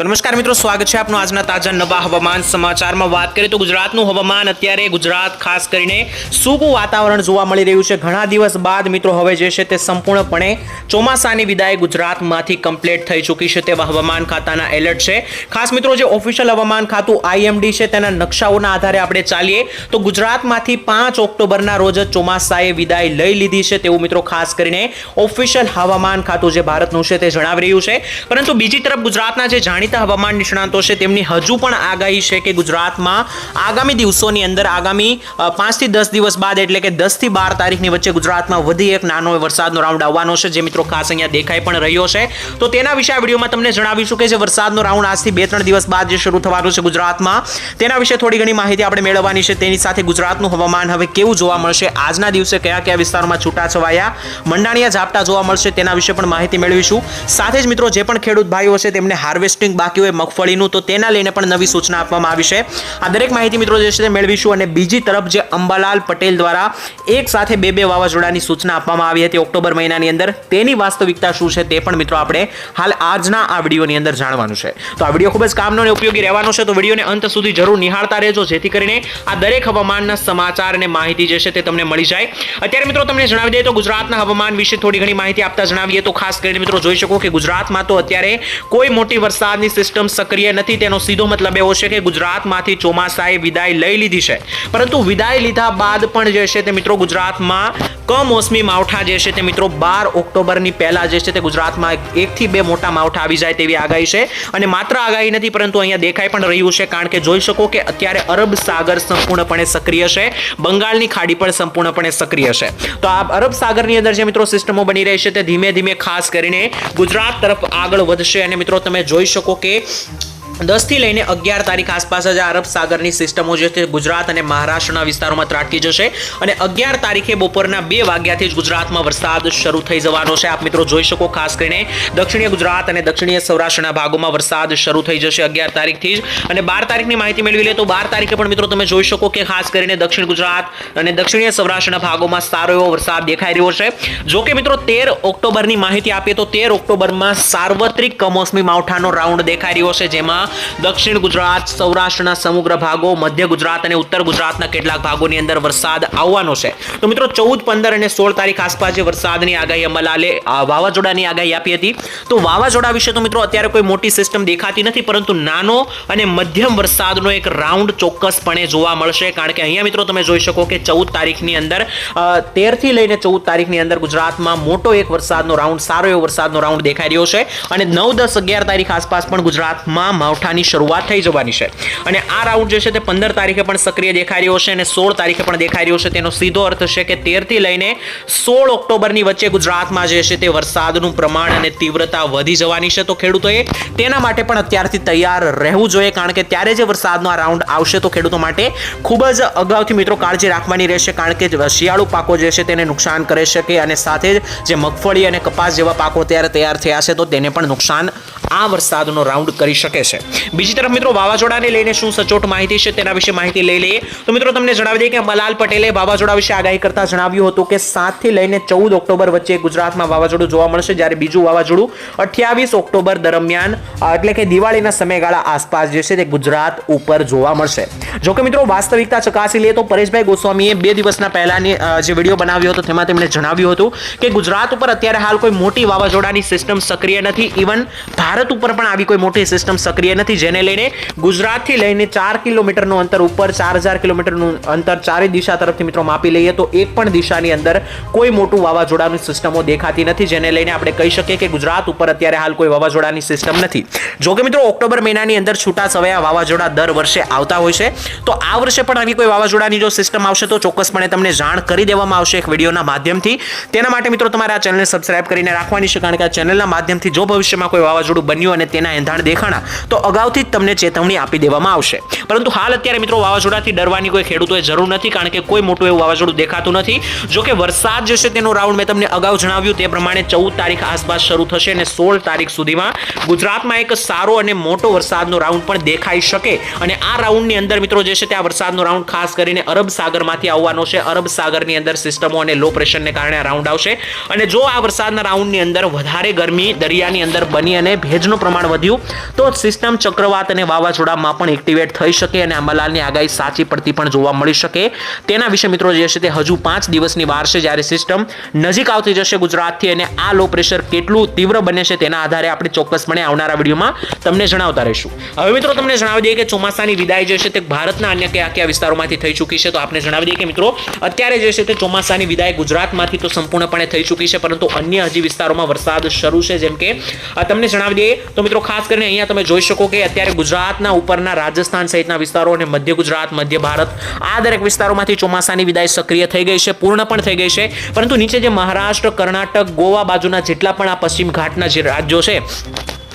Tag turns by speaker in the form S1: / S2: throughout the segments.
S1: તો નમસ્કાર મિત્રો, સ્વાગત છે આપનું આજના તાજા નવા હવામાન સમાચારમાં. વાત કરીએ તો ગુજરાતનું હવામાન અત્યારે ગુજરાત ખાસ કરીને સૂકું વાતાવરણ જોવા મળી રહ્યું છે. ઘણા દિવસ બાદ મિત્રો હવે જે છે તે સંપૂર્ણપણે ચોમાસાની વિદાય ગુજરાતમાંથી કમ્પ્લીટ થઈ ચૂકી છે તેવા હવામાન ખાતાના એલર્ટ છે. ખાસ મિત્રો, જે ઓફિશિયલ હવામાન ખાતું આઈએમડી છે તેના નકશાઓના આધારે આપણે ચાલીએ તો ગુજરાતમાંથી પાંચ ઓક્ટોબરના રોજ જ ચોમાસાએ વિદાય લઈ લીધી છે તેવું મિત્રો ખાસ કરીને ઓફિશિયલ હવામાન ખાતું જે ભારતનું છે તે જણાવી રહ્યું છે. પરંતુ બીજી તરફ ગુજરાતના જે જાણીતા હવામાન નિષ્ણાંતો છે, તેમની હજુ પણ આગાહી છે કે ગુજરાતમાં આગામી દિવસોની અંદર, આગામી પાંચથી દસ દિવસ બાદ એટલે કે દસથી બાર તારીખની વચ્ચે ગુજરાતમાં વધી એક નાનો વરસાદનો રાઉન્ડ આવવાનો છે, જે મિત્રો ખાસ અહીંયા દેખાઈ પણ રહ્યો છે. તો તેના વિશે વિડીયોમાં તમને જણાવીશું કે જે વરસાદનો રાઉન્ડ આજથી બે ત્રણ દિવસ બાદ જે શરૂ થવાનું છે ગુજરાતમાં, તેના વિશે થોડી ઘણી માહિતી આપણે મેળવવાની છે. તેની સાથે ગુજરાતનું હવામાન હવે કેવું જોવા મળશે? આજના દિવસે કયા કયા વિસ્તારોમાં છૂટાછવાયા? મંડાણીયા ઝાપટા જોવા મળશે, તેના વિશે પણ માહિતી મેળવીશું. સાથે જ મિત્રો, જે પણ ખેડૂત ભાઈઓ છે, તેમને હાર્વેસ્ટિંગ બાકી હોય મગફળીનું, તો તેના લઈને પણ નવી સૂચના આપવામાં આવી છે. આ દરેક માહિતી મિત્રો જે છે તે મેળવીશું અને બીજી તરફ જે અંબાલાલ પટેલ દ્વારા એક સાથે બે બે વાવાઝોડાની સૂચના આપવામાં આવી હતી ઓક્ટોબર મહિનાની અંદર. તેની વાસ્તવિકતા શું છે તે પણ મિત્રો આપણે હાલ આજના આ વિડીયોની અંદર જાણવાનું છે. તો આ વીડિયો ખૂબ જ કામનો અને ઉપયોગી રહેવાનો છે, તો વિડીયોને અંત સુધી જરૂર નિહાળતા રહેજો, જેથી કરીને આ દરેક હવામાનના સમાચાર અને માહિતી જે છે તે તમને મળી જાય. અત્યારે મિત્રો તમને જણાવી દઈએ તો ગુજરાતના હવામાન વિશે થોડી ઘણી માહિતી આપતા જણાવીએ તો ખાસ કરીને મિત્રો જોઈ શકો કે ગુજરાતમાં તો અત્યારે કોઈ મોટી વરસાદની સિસ્ટમ સક્રિય નથી, તેનો સીધો મતલબ એવો છે કે ગુજરાતમાંથી ચોમાસાએ વિદાય લઈ લીધી છે. પરંતુ વિદાય લીધા બાદ પણ જે છે તે મિત્રો ગુજરાતમાં કમોસમી માવઠા જે છે તે મિત્રો બાર ઓક્ટોબરની પહેલાં જે છે તે ગુજરાતમાં એકથી બે મોટા માવઠા આવી જાય તેવી આગાહી છે. અને માત્ર આગાહી નથી, પરંતુ અહીંયા દેખાઈ પણ રહ્યું છે, કારણ કે જોઈ શકો કે અત્યારે અરબ સાગર સંપૂર્ણપણે સક્રિય છે. બંગાળની ખાડી પણ સંપૂર્ણપણે સક્રિય છે. તો આ અરબ સાગરની અંદર જે મિત્રો સિસ્ટમો બની રહી છે તે ધીમે ધીમે ખાસ કરીને ગુજરાત તરફ આગળ વધશે. અને મિત્રો તમે જોઈ શકો કે દસથી લઈને અગિયાર તારીખ આસપાસ જ અરબ સાગરની સિસ્ટમો જે છે ગુજરાત અને મહારાષ્ટ્રના વિસ્તારોમાં ત્રાટકી જશે અને અગિયાર તારીખે બપોરના બે વાગ્યાથી જ ગુજરાતમાં વરસાદ શરૂ થઈ જવાનો છે. આપ મિત્રો જોઈ શકો ખાસ કરીને દક્ષિણીય ગુજરાત અને દક્ષિણીય સૌરાષ્ટ્રના ભાગોમાં વરસાદ શરૂ થઈ જશે અગિયાર તારીખથી જ. અને બાર તારીખની માહિતી મેળવી લે તો બાર તારીખે પણ મિત્રો તમે જોઈ શકો કે ખાસ કરીને દક્ષિણ ગુજરાત અને દક્ષિણીય સૌરાષ્ટ્રના ભાગોમાં સારો એવો વરસાદ દેખાઈ રહ્યો છે. જો કે મિત્રો તેર ઓક્ટોબરની માહિતી આપીએ તો તેર ઓક્ટોબરમાં સાર્વત્રિક કમોસમી માવઠાનો રાઉન્ડ દેખાઈ રહ્યો છે, જેમાં દક્ષિણ ગુજરાત, સૌરાષ્ટ્રના સમગ્ર ભાગો, મધ્ય ગુજરાત અને ઉત્તર ગુજરાતના કેટલાક ભાગોની અંદર વરસાદ આવવાનો છે. તો મિત્રો, ચૌદ, પંદર અને સોળ તારીખ આસપાસ જે વરસાદની આગાહી અમલાલે વાવાઝોડાની આગાહી આપી હતી. તો વાવાઝોડા વિશે તો મિત્રો, અત્યારે કોઈ મોટી સિસ્ટમ દેખાતી નથી, પરંતુ નાનો અને મધ્યમ વરસાદનો એક રાઉન્ડ ચોક્કસપણે જોવા મળશે. કારણ કે અહીંયા મિત્રો, તમે જોઈ શકો કે ચૌદ તારીખની અંદર તેરથી લઈને ચૌદ તારીખની અંદર ગુજરાતમાં મોટો એક વરસાદનો રાઉન્ડ સારો એવો વરસાદનો રાઉન્ડ દેખાઈ રહ્યો છે. અને નવ, દસ, અગિયાર તારીખ આસપાસ પણ ગુજરાતમાં માવઠાની શરૂઆત થઈ જવાની છે. અને આ રાઉન્ડ જે છે તે પંદર તારીખે પણ સક્રિય દેખાઈ રહ્યો છે અને સોળ તારીખે પણ દેખાઈ રહ્યો છે. તેનો સીધો અર્થ છે કે તેરથી લઈને સોળ ઓક્ટોબરની વચ્ચે ગુજરાતમાં જે છે તે વરસાદનું પ્રમાણ અને તીવ્રતા વધી જવાની છે. તો ખેડૂતોએ તેના માટે પણ અત્યારથી તૈયાર રહેવું જોઈએ, કારણ કે ત્યારે જે વરસાદનો આ રાઉન્ડ આવશે તો ખેડૂતો માટે ખૂબ જ અગાઉથી મિત્રો કાળજી રાખવાની રહેશે, કારણ કે શિયાળુ પાકો જે છે તેને નુકસાન કરી શકે અને સાથે જ જે મગફળી અને કપાસ જેવા પાકો ત્યારે તૈયાર થયા છે તો તેને પણ નુકસાન આ વરસાદનો રાઉન્ડ કરી શકે છે. બીજી તરફ મિત્રો વાવાઝોડાને લઈને શું સચોટ માહિતી છે તેના વિશે માહિતી લઈ લઈએ. તો મિત્રો તમને જણાવી દઈએ કે મલાલ પટેલે વાવાઝોડા વિશે આગાહી કરતા જણાવ્યું હતું કે સાતથી લઈને ચૌદ ઓક્ટોબર વચ્ચે ગુજરાતમાં વાવાઝોડું જોવા મળશે. જ્યારે બીજું વાવાઝોડું અઠ્યાવીસ ઓક્ટોબર દરમિયાન એટલે કે દિવાળીના સમયગાળા આસપાસ જે છે તે ગુજરાત ઉપર જોવા મળશે. જો કે મિત્રો વાસ્તવિકતા ચકાસી લઈએ તો પરેશભાઈ ગોસ્વામીએ બે દિવસના પહેલાની જે વીડિયો બનાવ્યો હતો તેમાં તેમણે જણાવ્યું હતું કે ગુજરાત ઉપર અત્યારે હાલ કોઈ મોટી વાવાઝોડાની સિસ્ટમ સક્રિય નથી. ઇવન ભારત ઉપર પણ આવી કોઈ મોટી સિસ્ટમ સક્રિય નથી, જેને લઈને ગુજરાતથી લઈને ચાર કિલોમીટરનું અંતર ઉપર, ચાર હજાર કિલોમીટરનું અંતર ચારે દિશા તરફથી મિત્રો માપી લઈએ તો એક પણ દિશાની અંદર કોઈ મોટું વાવાઝોડાની સિસ્ટમો દેખાતી નથી, જેને લઈને આપણે કહી શકીએ કે ગુજરાત ઉપર અત્યારે હાલ કોઈ વાવાઝોડાની સિસ્ટમ નથી. જો કે મિત્રો, ઓક્ટોબર મહિનાની અંદર છૂટા છવાયા વાવાઝોડા દર વર્ષે આવતા હોય છે. તો આ વર્ષે પણ આવી કોઈ વાવાઝોડાની જો સિસ્ટમ આવશે તો ચોક્કસપણે તમને જાણ કરી દેવામાં આવશે એક વિડીયોના માધ્યમથી. તેના માટે મિત્રો તમારે આ ચેનલને સબસ્ક્રાઇબ કરીને રાખવાની છે, કારણ કે આ ચેનલના માધ્યમથી જો ભવિષ્યમાં કોઈ વાવાઝોડું બન્યું અને તેના એંધાણ દેખાણા તો અગાઉથી જ તમને ચેતવણી આપી દેવામાં આવશે. પરંતુ હાલ અત્યારે મિત્રો વાવાઝોડાથી ડરવાની કોઈ ખેડૂતોએ જરૂર નથી કારણ કે કોઈ મોટું એવું વાવાઝોડું દેખાતું નથી. જો કે વરસાદ જે છે તેનો રાઉન્ડ મેં તમને અગાઉ જણાવ્યું તે પ્રમાણે ચૌદ તારીખ આસપાસ શરૂ થશે અને સોળ તારીખ સુધીમાં ગુજરાતમાં એક સારો અને મોટો વરસાદનો રાઉન્ડ પણ દેખાઈ શકે. અને આ રાઉન્ડની અંદર મિત્રો જે છે તે આ વરસાદનો રાઉન્ડ ખાસ કરીને અરબ સાગરમાંથી આવવાનો છે. અરબ સાગરની અંદર સિસ્ટમો અને લો પ્રેશરને કારણે આ રાઉન્ડ આવશે. અને જો આ વરસાદના રાઉન્ડની અંદર વધારે ગરમી દરિયાની અંદર બની અને ભેજનું પ્રમાણ વધ્યું, તો સિસ્ટમ ચક્રવાત અને વાવાઝોડામાં પણ એક્ટિવેટ થઈ શકે અને આંબાલાલની આગાહી સાચી પડતી પણ જોવા મળી શકે. તેના વિશે મિત્રો જે છે તે હજુ પાંચ દિવસની વાર છે જ્યારે સિસ્ટમ નજીક આવતી જશે ગુજરાતથી અને આ લો પ્રેશર કેટલું તીવ્ર બને છે તેના આધારે આપણે ચોક્કસપણે આવનારા વિડીયોમાં તમને જણાવતા રહીશું. હવે મિત્રો તમને જણાવી દઈએ કે ચોમાસાની વિદાય જે છે તે ભારતના અન્ય કયા કયા વિસ્તારોમાંથી થઈ ચૂકી છે, તો આપણે જણાવી દઈએ કે મિત્રો અત્યારે જે છે તે ચોમાસાની વિદાય ગુજરાતમાંથી તો સંપૂર્ણપણે થઈ ચૂકી છે, પરંતુ અન્ય હજી વિસ્તારોમાં વરસાદ શરૂ છે. જેમ કે તમને જણાવી દઈએ તો મિત્રો ખાસ કરીને અહીંયા તમે જોઈ શકો કે અત્યારે ગુજરાતના ઉપરના રાજસ્થાન સહિતના વિસ્તારો અને મધ્ય ગુજરાત, મધ્ય ભારત, આ દરેક વિસ્તારોમાંથી ચોમાસાની વિદાય સક્રિય થઈ ગઈ છે, પૂર્ણ પણ થઈ ગઈ છે. પરંતુ નીચે જે મહારાષ્ટ્ર, કર્ણાટક, ગોવા બાજુના જેટલા પણ આ પશ્ચિમ ઘાટના જે રાજ્યો છે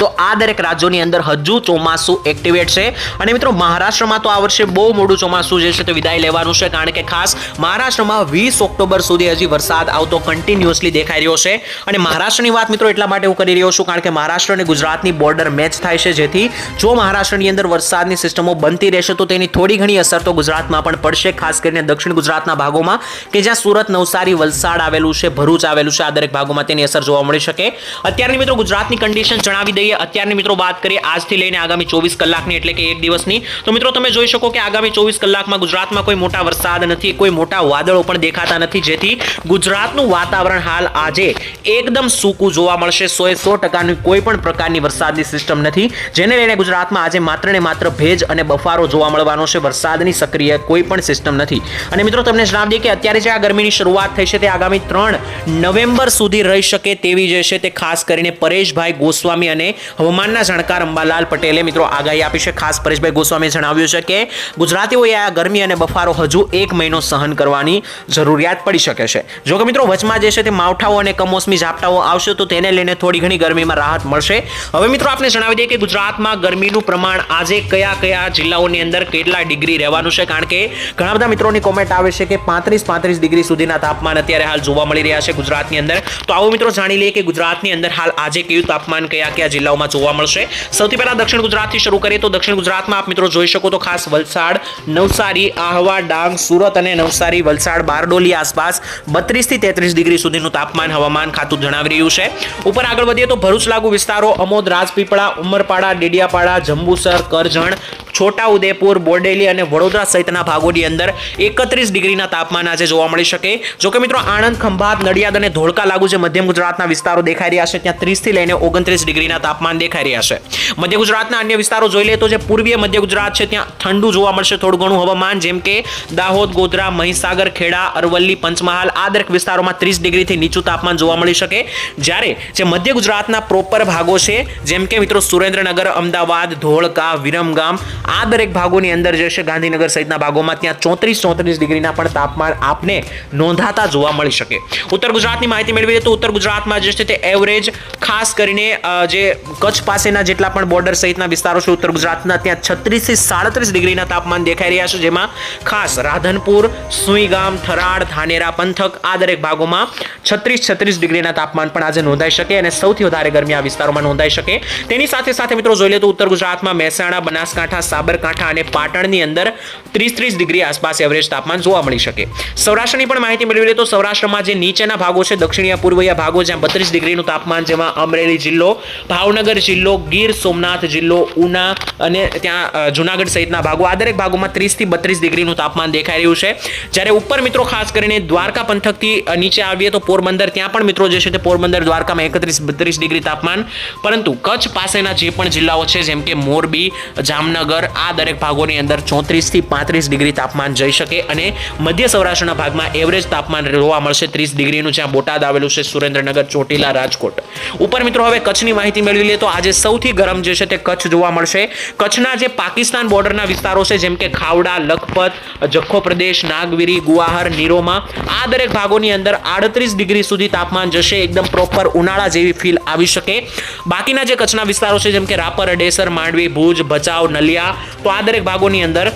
S1: તો આ દરેક રાજ્યોની અંદર હજુ ચોમાસું એક્ટિવેટ છે. અને મિત્રો, મહારાષ્ટ્રમાં તો આ વર્ષે બહુ મોડું ચોમાસું જે છે તે વિદાય લેવાનું છે, કારણ કે ખાસ મહારાષ્ટ્રમાં વીસ ઓક્ટોબર સુધી હજી વરસાદ આવતો કન્ટિન્યુઅસલી દેખાઈ રહ્યો છે. અને મહારાષ્ટ્રની વાત મિત્રો એટલા માટે હું કરી રહ્યો છું, કારણ કે મહારાષ્ટ્ર અને ગુજરાતની બોર્ડર મેચ થાય છે જેથી જો મહારાષ્ટ્રની અંદર વરસાદની સિસ્ટમો બનતી રહેશે, તો તેની થોડી ઘણી અસર તો ગુજરાતમાં પણ પડશે, ખાસ કરીને દક્ષિણ ગુજરાતના ભાગોમાં, કે જ્યાં સુરત, નવસારી, વલસાડ આવેલું છે, ભરૂચ આવેલું છે, આ દરેક ભાગોમાં તેની અસર જોવા મળી શકે. અત્યારની મિત્રો ગુજરાતની કન્ડિશન જણાવી દઈએ અત્યારની મિત્રો વાત કરીએ. આજથી લઈને આગામી ચોવીસ કલાકની એટલે કે એક દિવસની. તો મિત્રો તમે જોઈ શકો કે આગામી ચોવીસ કલાકમાં ગુજરાતમાં કોઈ મોટા વરસાદ નથી, કોઈ મોટા વાદળો પણ દેખાતા નથી. જેથી ગુજરાતનું વાતાવરણ હાલ આજે એકદમ સૂકું જોવા મળશે. સો એ સો ટકાની કોઈ પણ પ્રકારની વરસાદની સિસ્ટમ નથી. જેને લઈને ગુજરાતમાં આજે માત્ર ને માત્ર ભેજ અને બફારો જોવા મળવાનો છે. વરસાદની સક્રિય કોઈ પણ સિસ્ટમ નથી. અને મિત્રો તમને જણાવી દઈએ કે અત્યારે જે આ ગરમીની શરૂઆત થઈ છે તે આગામી ત્રણ નવેમ્બર સુધી રહી શકે તેવી જે છે તે ખાસ કરીને પરેશભાઈ ગોસ્વામી અને હવામાનના જાણકાર અંબાલાલ પટેલે મિત્રો આગાહી આપી છે. ખાસ પરેશભાઈ ગોસ્વામીએ જણાવ્યું છે કે ગુજરાતીઓએ આ ગરમી અને બફારો હજુ એક મહિનો સહન કરવાની જરૂરિયાત પડી શકે છે. જો કે મિત્રો વચમાં જે છે તે માવઠાઓ અને કમોસમી ઝાપટાઓ આવશે તો તેને લઈને થોડી ઘણી ગરમીમાં રાહત મળશે. હવે મિત્રો આપણે જણાવી દઈએ કે ગુજરાતમાં ગરમીનું પ્રમાણ આજે કયા કયા જિલ્લાઓની અંદર કેટલા ડિગ્રી રહેવાનું છે? કારણ કે ઘણા બધા મિત્રોની કોમેન્ટ આવે છે કે પાંત્રીસ પાંત્રીસ ડિગ્રી સુધીના તાપમાન અત્યારે હાલ જોવા મળી રહ્યા છે ગુજરાતની અંદર. તો આવો મિત્રો જાણી લઈએ કે ગુજરાતની અંદર હાલ આજે કયું તાપમાન કયા કયા જિલ્લાઓમાં જોવા મળશે. સૌથી પહેલા દક્ષિણ ગુજરાતથી શરૂ કરીએ તો દક્ષિણ ગુજરાતમાં આપ મિત્રો જોઈ શકો તો ખાસ વલસાડ, નવસારી, આહવા, ડાંગ, સુરત અને નવસારી, વલસાડ, બારડોલી આસપાસ બત્રીસથી તેત્રીસ ડિગ્રી સુધીનું તાપમાન હવામાન ખાતું જણાવી રહ્યું છે. ઉપર આગળ વધીએ તો ભરૂચ લાગુ વિસ્તારો અમોદ, રાજપીપળા, ઉમરપાડા, ડેડિયાપાડા, જંબુસર, કરજણ છોટા ઉદેપુર બોરડેલી અને વડોદરા સહિતના ભાગોની અંદર એકત્રીસ ડિગ્રીના તાપમાન આજે જોવા મળી શકે. જો કે મિત્રો આણંદ, ખંભાત, નડિયાદ અને ધોળકા લાગુ જે મધ્ય ગુજરાતના વિસ્તારો દેખાઈ રહ્યા છે, ત્યાં ત્રીસથી લઈને ઓગણત્રીસ ડિગ્રીના તાપમાન દેખાઈ રહ્યા છે. મધ્ય ગુજરાતના અન્ય વિસ્તારો જોઈ લઈએ તો જે પૂર્વીય મધ્ય ગુજરાત છે, ત્યાં ઠંડુ જોવા મળશે થોડું ઘણું હવામાન, જેમ કે દાહોદ, ગોધરા, મહીસાગર, ખેડા, અરવલ્લી, પંચમહાલ, આ દરેક વિસ્તારોમાં ત્રીસ ડિગ્રીથી નીચું તાપમાન જોવા મળી શકે. જ્યારે જે મધ્ય ગુજરાતના પ્રોપર ભાગો છે, જેમ કે મિત્રો સુરેન્દ્રનગર, અમદાવાદ, ધોળકા, વિરમગામ, આ દરેક ભાગોની અંદર જે છે ગાંધીનગર સહિતના ભાગોમાં ત્યાં ચોત્રીસ ચોત્રીસ ડિગ્રીના પણ તાપમાન આપને નોંધાતા જોવા મળી શકે. ઉત્તર ગુજરાતની માહિતી મેળવીએ તો ઉત્તર ગુજરાતમાં જે છે તે એવરેજ ખાસ કરીને જે કચ્છ પાસેના જેટલા પણ બોર્ડર સહિતના વિસ્તારો છે, ઉત્તર ગુજરાતના ત્યાં છત્રીસથી સાડત્રીસ ડિગ્રીના તાપમાન દેખાઈ રહ્યા છે, જેમાં ખાસ રાધનપુર, સુઈગામ, થરાડ, ધાનેરા, પંથક આ દરેક ભાગોમાં છત્રીસ છત્રીસ ડિગ્રીના તાપમાન પણ આજે નોંધાઈ શકે અને સૌથી વધારે ગરમી આ વિસ્તારોમાં નોંધાઈ શકે. તેની સાથે સાથે મિત્રો જોઈ લે તો ઉત્તર ગુજરાતમાં મહેસાણા, બનાસકાંઠા, સાબરકાંઠા અને પાટણની અંદર ત્રીસ ત્રીસ ડિગ્રી આસપાસ એવરેજ તાપમાન જોવા મળી શકે. સૌરાષ્ટ્રની પણ માહિતી મેળવી લે તો સૌરાષ્ટ્રમાં જે નીચેના ભાગો છે, દક્ષિણીય પૂર્વીય ભાગો, જ્યાં બત્રીસ ડિગ્રીનું તાપમાન, જેમાં અમરેલી જિલ્લો ભાવનગર જિલ્લો, ગીર સોમનાથ જિલ્લો, ઉના અને ત્યાં જુનાગઢ સહિતના ભાગો. આ દરેક ભાગોમાં ત્રીસથી બત્રીસ ડિગ્રીનું તાપમાન દેખાઈ રહ્યું છે. જ્યારે ઉપર મિત્રો ખાસ કરીને દ્વારકા પંથકથી નીચે આવીએ તો પોરબંદર, ત્યાં પણ મિત્રો જે છે તે પોરબંદર દ્વારકામાં એકત્રીસ બત્રીસ ડિગ્રી તાપમાન. પરંતુ કચ્છ પાસેના જે પણ જિલ્લાઓ છે, જેમ કે મોરબી, જામનગર, આ દરેક ભાગોની અંદર ચોત્રીસથી પાંત્રીસ ડિગ્રી તાપમાન જઈ શકે અને મધ્ય સૌરાષ્ટ્રના ભાગમાં એવરેજ તાપમાન જોવા મળશે ત્રીસ ડિગ્રીનું, જ્યાં બોટાદ આવેલું છે સુરેન્દ્રનગર, ચોટીલા, રાજકોટ. ઉપર મિત્રો હવે કચ્છની માહિતી મેળવી લઈએ તો આજે સૌથી ગરમ જે છે તે કચ્છ જોવા મળશે. કચ્છના જે પાકિસ્તાન બોર્ડરના વિસ્તારો છે, જેમ કે ખાવડા, લખપત, જખો પ્રદેશ, નાગવીરી, ગુવાહર, નીરોમાં, આ દરેક ભાગોની અંદર આડત્રીસ ડિગ્રી સુધી તાપમાન જશે, એકદમ પ્રોપર ઉનાળા જેવી ફીલ આવી શકે. બાકીના જે કચ્છના વિસ્તારો છે, જેમ કે રાપર, અડેસર, માંડવી, ભુજ, ભચાઉ, નલિયા, તો આ દરેક ભાગોની અંદર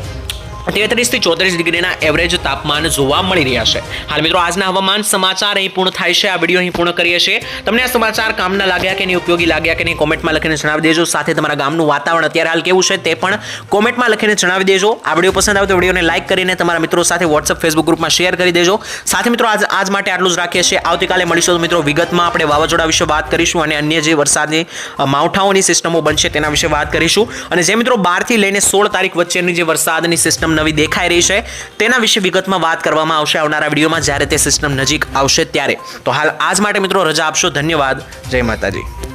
S1: તેત્રીસથી ચોત્રીસ ડિગ્રીના એવરેજ તાપમાન જોવા મળી રહ્યા છે. હાલ મિત્રો આજના હવામાન સમાચાર અહીં પૂર્ણ થાય છે. આ વીડિયો અહીં પૂર્ણ કરીએ છીએ. તમને આ સમાચાર કામના લાગ્યા કે નહીં, ઉપયોગી લાગ્યા કે નહીં, કોમેન્ટમાં લખીને જણાવી દેજો. સાથે તમારા ગામનું વાતાવરણ અત્યારે હાલ કેવું છે તે પણ કોમેન્ટમાં લખીને જણાવી દેજો. આ વીડિયો પસંદ આવે તો વિડીયોને લાઇક કરીને તમારા મિત્રો સાથે વોટ્સઅપ ફેસબુક ગ્રુપમાં શેર કરી દેજો. સાથે મિત્રો આજ આજ માટે આટલું જ રાખીએ છીએ. આવતીકાલે મળીશું મિત્રો વિગતમાં આપણે વાવાઝોડા વિશે વાત કરીશું અને અન્ય જે વરસાદની માવઠાઓની સિસ્ટમો બનશે તેના વિશે વાત કરીશું. અને જે મિત્રો બારથી લઈને સોળ તારીખ વચ્ચેની જે વરસાદની નવી દેખાઈ રહી છે. તેના વિશે વિગતમાં વાત કરવામાં આવશે આવનારા વિડીયોમાં જ્યારે તે સિસ્ટમ નજીક આવશે ત્યારે. તો હાલ આજ માટે મિત્રો રજા આપશો. ધન્યવાદ. જય માતાજી.